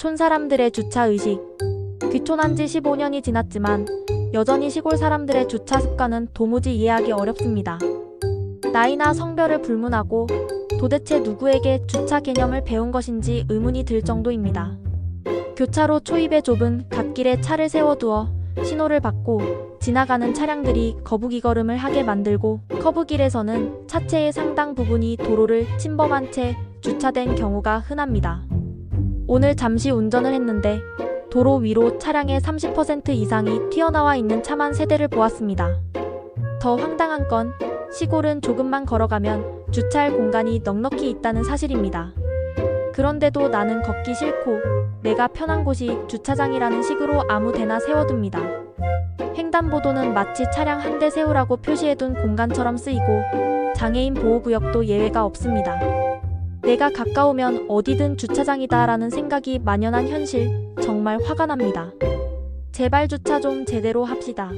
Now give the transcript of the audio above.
촌 사람들의 주차 의식. 귀촌한 지 15년이 지났지만 여전히 시골 사람들의 주차 습관은 도무지 이해하기 어렵습니다. 나이나 성별을 불문하고 도대체 누구에게 주차 개념을 배운 것인지 의문이 들 정도입니다. 교차로 초입에 좁은 갓길에 차를 세워두어 신호를 받고 지나가는 차량들이 거북이 걸음을 하게 만들고 커브길에서는 차체의 상당 부분이 도로를 침범한 채 주차된 경우가 흔합니다. 오늘 잠시 운전을 했는데 도로 위로 차량의 30% 이상이 튀어나와 있는 차만 세 대를 보았습니다. 더 황당한 건 시골은 조금만 걸어가면 주차할 공간이 넉넉히 있다는 사실입니다. 그런데도 나는 걷기 싫고 내가 편한 곳이 주차장이라는 식으로 아무 데나 세워둡니다. 횡단보도는 마치 차량 한 대 세우라고 표시해둔 공간처럼 쓰이고 장애인 보호구역도 예외가 없습니다. 내가 가까우면 어디든 주차장이다라는 생각이 만연한 현실 정말 화가 납니다. 제발 주차 좀 제대로 합시다.